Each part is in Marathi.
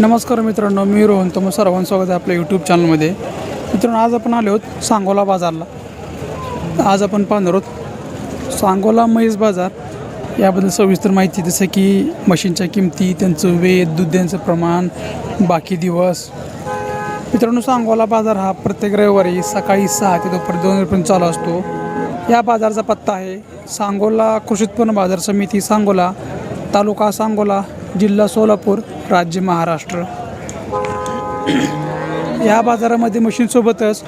नमस्कार मित्रांनो मी रोहन तुम्ही सर्वांचं स्वागत आहे आपल्या यूट्यूब चॅनलमध्ये मित्रांनो आज आपण आलो आहोत सांगोला बाजारला. आज आपण पाहणार आहोत सांगोला म्हैस बाजार. याबद्दल सविस्तर माहिती जसं की मशीनच्या किमती त्यांचं वेध दुध्यांचं प्रमाण बाकी दिवस. मित्रांनो सांगोला बाजार हा प्रत्येक रविवारी सकाळी सहा ते दुपारी दोन रुपये चालू असतो. या बाजारचा पत्ता आहे सांगोला कृषी उत्पन्न बाजार समिती सांगोला तालुका सांगोला. जिल्हा सोलापूर राज्य महाराष्ट्र. या बाजारामध्ये मशीनसोबतच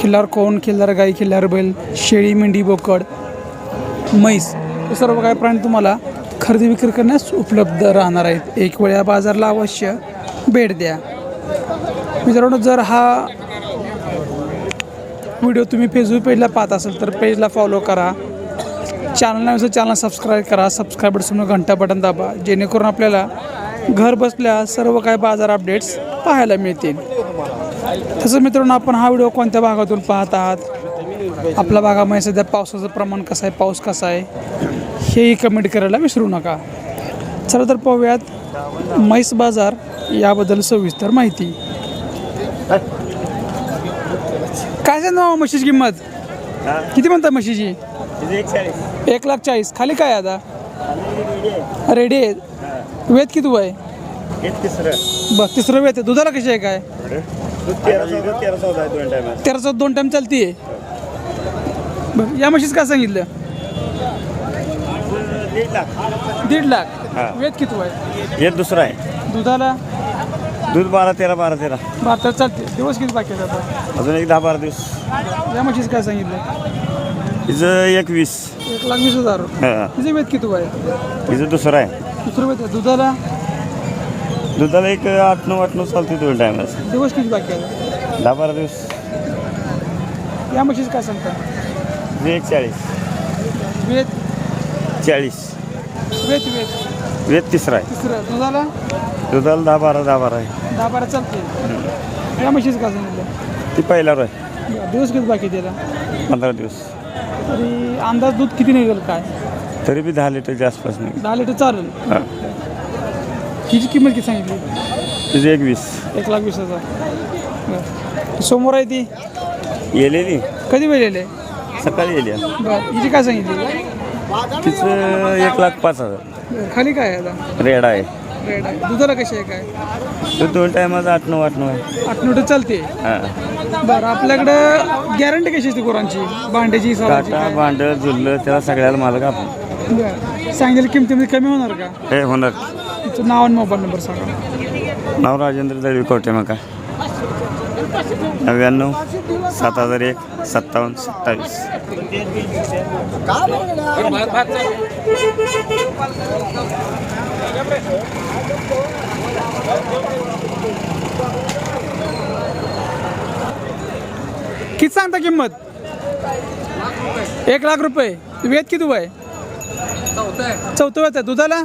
खिल्लार कोण खिल्लार गाई खिल्लार बैल शेळी मेंढी बोकड म्हैस हे सर्व काही प्राणी तुम्हाला खरेदी विक्री करण्यास उपलब्ध राहणार आहेत. एक वेळ या बाजारला अवश्य भेट द्या. मित्रांनो जर हा व्हिडिओ तुम्ही फेसबुक पेजला पाहत असाल तर पेजला फॉलो करा. चॅनल नव्हे चॅनल सबस्क्राईब करा सबस्क्राईबर समोर घंटा बटन दाबा. जेणेकरून आपल्याला घर बसल्या सर्व काही बाजार अपडेट्स पाहायला मिळतील. तसं मित्रांनो आपण हा व्हिडिओ कोणत्या भागातून पाहत आहात? आपल्या भागामध्ये सध्या पावसाचं प्रमाण कसं आहे पाऊस कसा आहे? हेही कमेंट करायला विसरू नका. चला तर पाहूयात म्हैस बाजार याबद्दल सविस्तर माहिती. काय सांगा म्हशीची किंमत? किती म्हणता म्हशीची? एक लाख चाळीस. खाली काय आता? रेडी आहे. वेद किती आहे बघ तिसरं वेद आहे. दुधाला कशी आहे काय? तेराचा दोन टाइम चालती आहे. बघ या म्हशीच काय सांगितलं? दीड लाख. हा. वेद किती आहे हे दुसरं आहे. दुधाला? दूध बारा तेरा बारा तेरा. भारतात चालते. दिवस किती बाकी अजून एक दहा बारा दिवस. या म्हशीच काय सांगितलं? हिचं एक वीस एक लाख वीस हजार. हा. तिचे वेद किती आहे हिचं दुसरं आहे. दुसरं वेद आहे. दुधाला? दुधाला एक आठ नऊ आठ नऊ चालते दोन टायमाच दिवस किती बाकी आहेत दहा बारा दिवस. या म्हशीच काय सांगता? एक चाळीस. वेद चाळीस. वेद वेद वेद तिसरा आहे. तिसरं. दुधाला? दुधाला दहा बारा दहा बारा आहे. दहा बारा चालते या म्हशीचं काय सांगितलं? ती पहिल्यावर आहे. दिवस किती बाकी आहे त्याला पंधरा दिवस. तरी अंदाज दूध किती निघेल काय? तरी बी दहा लिटरच्या आसपास नाही दहा लिटर चालेल. हा. हिची किंमत किती सांगितली? तिचं एक वीस एक लाख वीस हजार. बरं. समोर आहे ती? येलेली कधी वेळेल आहे सकाळी येली आहे. बरं. हिची काय सांगितली? तिचं एक लाख पाच हजार. बरं, खाली काय आहे आता? रेडा आहे. रेड आहे दुधाला कशी आहे काय? तर दोन टायमाचं आठ नऊ आठ नऊ आहे. आठ लिटर चालते. हां. बरं आपल्याकडं गॅरंटी कशी असते गुरांची? भांड्याची सालाची काटा काय? भांड झुललं त्याला सगळ्याला मालक आपण. बरं. सांगितलेल्या किमतीमध्ये कमी होणार का? हे होणार. तुमचं नाव आणि मोबाईल नंबर सांगा. नाव राजेंद्र दळवी कोटे मका. नव्याण्णव सात हजार एक सत्तावन्न सत्तावीस. किती सांगता किंमत? एक लाख रुपये. वेद किती वय? चौथं वेत आहे. दुधाला?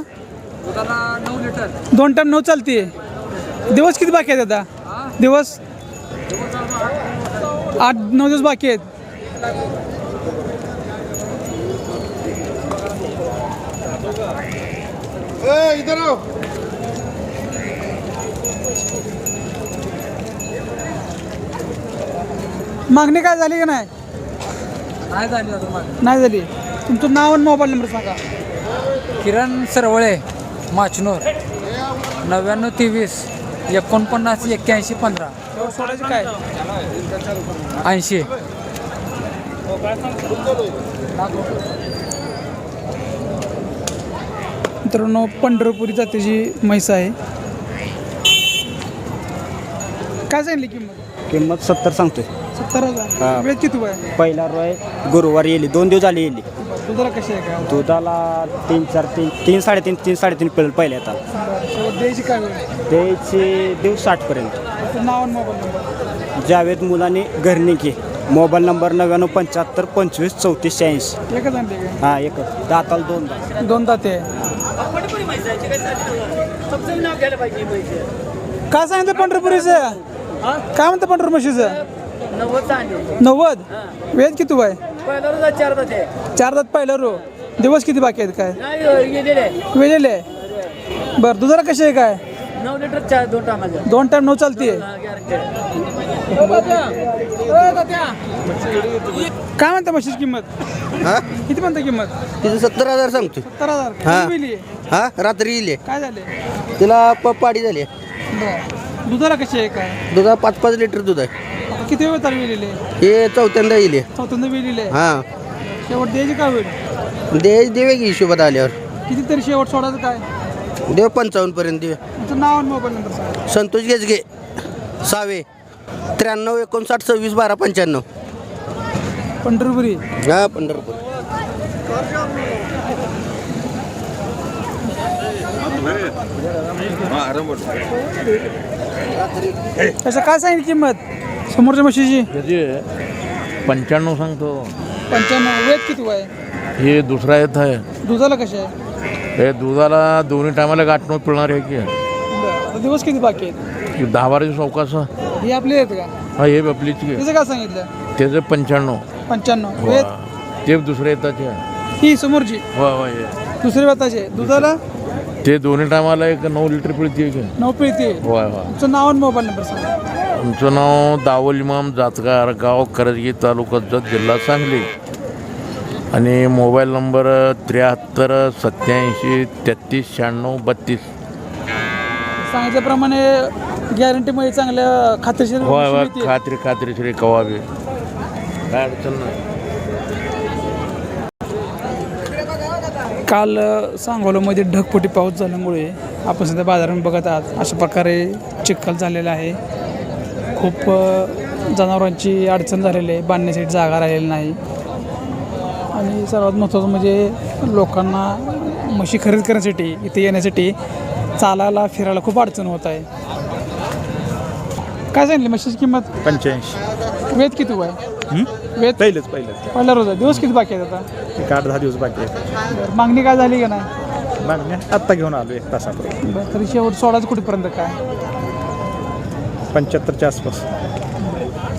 दोन टाइम नऊ चालते दिवस किती बाकी आहेत आता? दिवस? आठ नऊ दिवस बाकी आहेत. मागणी काय झाली का नाही? नाही झाली अजून मागणी. नाही झाली. तुमचं नाव आणि मोबाईल नंबर सांगा. किरण सरवळे माचनूर नव्याण्णव तेवीस एकोणपन्नास एक्क्याऐंशी पंधरा. सोडायचं काय? ऐंशी. मित्रांनो पंढरपुरी जातीची म्हैस आहे. काय सांगितली किंमत? किंमत सत्तर सांगतोय. सत्तर हजार. वेळ किती वय? पहिला रोय गुरुवारी येली. दोन दिवस झाले येली. दुधाला कशी आहे काय दुधाला तीन चार तीन तीन साडेतीन तीन साडेतीन पिळ पहिले येतात बरं, द्यायची काय वेळ? द्यायचे देऊ साठपर्यंत नाव आणि मोबाईल नंबर? जावेद मुलाने घरनिकी मोबाईल नंबर नव्याण्णव पंच्याहत्तर पंचवीस चौतीस शहाऐंशी. एकच काय हां एक दाताल दोन दात. दोन दाते काय सांगितलं पंढरपुरीचं? काय म्हणतं नव्वद वेद किती वय? चार दात पहिलं रो. दिवस किती बाकी आहेत काय? वेलेले बरं दुधाला कशी आहे काय? नऊ लिटर चार दोन दोन टाइम नऊ चालते. काय म्हणता म्हशीची किंमत? हा? किती म्हणता किंमत? तिचं सत्तर हजार सांगतो सत्तर हजार. हा. किती मिली? हा? रात्री येईल काय झाले? तिला प पाडी झाली. बरं. दुधाला कशी आहे काय? दुधा पाच पाच लिटर दूध आहे. किती वेळ तर विलेले हे चौथ्यांदा येईल. चौथ्यांदा विलेले हा. शेवट द्यायची काय होईल दे देवे की हिशोबात आल्यावर. किती तरी शेवट सोडायचं काय? देव पंचावन्न पर्यंत देव. तुमचं नाव आणि मोबाईल नंबर सांगा. संतोष गेजगे सावे त्र्याण्णव एकोणसाठ सव्वीस बारा पंच्याण्णव. पंढरपुरी. हा पंढरपूर. त्याचं काय सांगितली किंमत? समोरच्या म्हशीची? त्याचे पंच्याण्णव सांगतो. पंच्याण्णव. वेद किती आहे हे दुसरा येत आहे. दुधाला कशी आहे? हे दुधाला दोन्ही टायमाला गाठणं पिळणार आहे की. बरं. आता दिवस किती बाकी आहेत? हे दहा बाराची चौकास हे आपले आहेत का? हा हे आपलीच की. त्याचं काय सांगितलं? त्याचं पंच्याण्णव. पंच्याण्णव. वेद वा. ते दुसरे येताचे. ही समोरची? वा वा हे. दुसरी वेताचे दुधाला? ते दोन्ही टायमाला एक नऊ लिटर पिळते की. नऊ पिळते वा वा तुमचं नाव आणि मोबाईल नंबर सांगा. आमचं नाव दावल इमाम जातगार गाव करजगी तालुका जत जिल्हा सांगली. आणि मोबाईल नंबर त्र्याहत्तर सत्याऐंशी तेहतीस शहाण्णव बत्तीस. सांगितल्याप्रमाणे गॅरंटीमध्ये चांगल्या खात्रीशीर होय होय. खात्री खात्रीशीर कवाबी काय अडचण नाही. काल अ, सांगोलामध्ये ढगफुटी पाऊस झाल्यामुळे आपण सध्या बाजारात बघत आहात. अशा प्रकारे चिखल झालेला आहे. खूप जनावरांची अडचण झालेली आहे. बांधण्यासाठी जागा राहिलेली नाही. आणि सर्वात महत्त्वाचं म्हणजे लोकांना म्हशी खरेदी करण्यासाठी इथे येण्यासाठी चालायला फिरायला खूप अडचण होत आहे. काय सांगितली म्हशीची किंमत? पंच्याऐंशी. वेद किती आहे वेद? पहिलंच पहिलंच. पहिला रोज आहे. दिवस किती बाकी आहेत आता? एक आठ दहा दिवस बाकी आहेत. मागणी काय झाली का नाही? मागण्या आत्ता घेऊन आलो एक तासापूर्वी. बरं तरी शेवट सोळाच कुठेपर्यंत काय? पंच्याहत्तरच्या आसपास.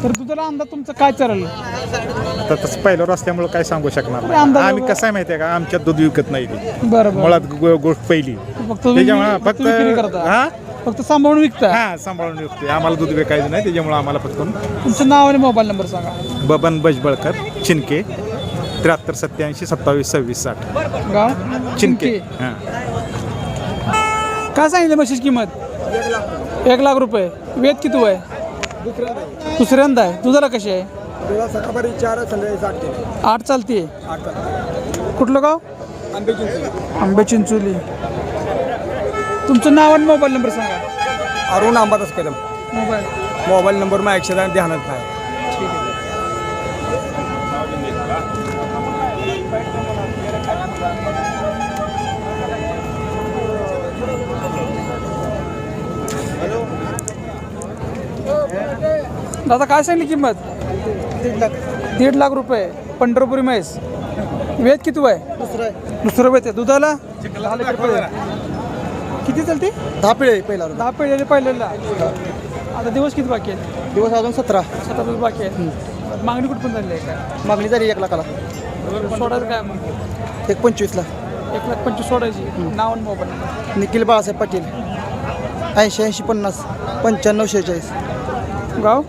तर तुझा अंदाज तुमचं काय चरल आता तसं पहिल्यावर असल्यामुळं काय सांगू शकणार नाही. अंदाज- आम्ही कसं आहे माहिती आहे का? आमच्यात दूध विकत नाही ती. बरं बरं मुळात गो- गोष्ट पहिली. फक्त तुम्ही- त्याच्यामुळे फक्त फक्त विक्री करता. हा? फक्त सांभाळून विकता. हा सांभाळून विकते आम्हाला दूध विकायचं नाही त्याच्यामुळे आम्हाला फक्त तुमचं नाव आणि मोबाईल नंबर सांगा. बबन बजबळकर चिनके त्र्याहत्तर सत्याऐंशी सत्तावीस सव्वीस साठ. गाव? चिनके. हां. काय सांगितलं म्हशीची किंमत? एक लाख रुपये. वेद किती आहे दुसऱ्यांदा आहे. दुधाला कशी आहे? आठ चालते कुठलं गाव? आंबे चिंचोली. तुमचं नाव आणि मोबाईल नंबर सांगा. Arun Ambadas Kadam. Mobile. Mobile number माझ्या अक्षराने ध्यानात नाही. दादा काय सांगली किंमत? दीड लाख दीड लाख रुपये. पंढरपुरी म्हैस. वेद किती आहे दुसरं दुसरं वेद आहे. दुधाला. किती चालते? दहा पिढे पहिला दहा पिढ्याचे पहिल्याला आता दिवस किती बाकी आहेत? दिवस अजून सतरा. सतरा दिवस बाकी आहेत. मागणी कुठपर्यंत झाली आहे? काय मागणी झाली एक लाखाला. सोडायचं काय मग? एक पंचवीसला. एक लाख पंचवीस सोडायची. नाव आणि मोबाईल. निखिल बाळासाहेब पाटील. ऐंशी ऐंशी पन्नास. पंच्याण्णव शेहेचाळीस. गाव?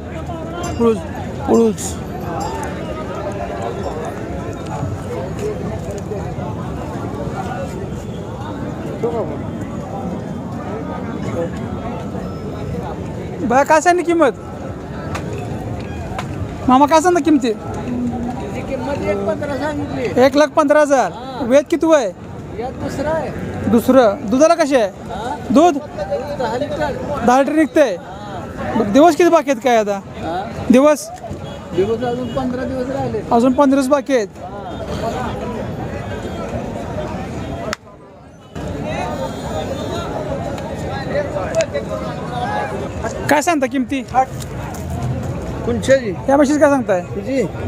उळूज उळूज बघा काय सांगली किंमत? मामा काय सांगता किंमती? एक लाख पंधरा हजार. वेद किती वय? दुसरं. दुधाला कसे आहे? दूध? दहा लिटर निघतंय. बरं, दिवस किती बाकी आहेत काय आता? दिवस? अजून पंधरा दिवस बाकी आहेत. काय सांगता किमती? कुंच्याची या म्हशीच काय सांगताय?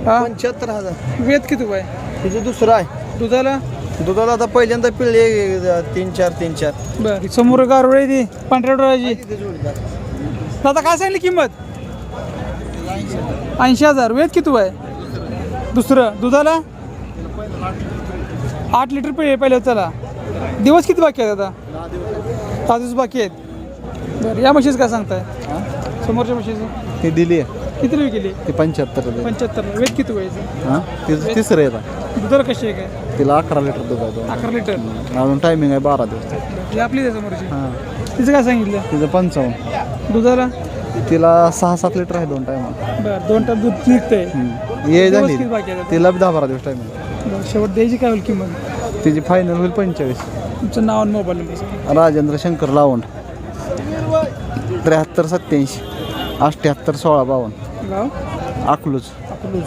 हा? पंच्याहत्तर हजार. वेद किती आहे तुझं दुसरं आहे. दुधाला? दुधाला आता पहिल्यांदा पिळले तीन चार तीन चार. बरं समोर गारोळी ती पांढऱ्या डोळ्याची. दादा काय सांगली किंमत? ऐंशी हजार. वेद किती आहे दुसरं दुधाला? आठ लिटर पिळे पहिले त्याला दिवस किती बाकी आहेत आता? पाच दिवस बाकी आहेत. बरं या म्हशीचं काय सांगताय? समोरच्या म्हशीचं? ती दिली आहे. किती रुपये केली? ती पंच्याहत्तर पंच्याहत्तर. वेट किती व्हायचं हां? तिचं तिसरं येतं दुधाला कशी आहे काय? तिला अकरा लिटर दूध आहे. अकरा लिटर? अजून टायमिंग आहे बारा दिवस. आपली समोरची. हां. तिचं काय सांगितलं? तिचं पंचावन्न. दुधाला? तिला सहा सात लिटर आहे दोन टायमा बरं दोन टाइम दूध निघतंय ये झाली बाकी आता? तिला दहा बारा दिवस बरं, शेवट द्यायची काय होईल किंमत? तिची फायनल होईल पंचेचाळीस. तुमचं नाव आणि मोबाईल नंबर सांगा. राजेंद्र शंकर लावंड त्र्याहत्तर सत्याऐंशी अठ्ठ्याहत्तर सोळा बावन्न. गाव? अकलूज. अकलूज.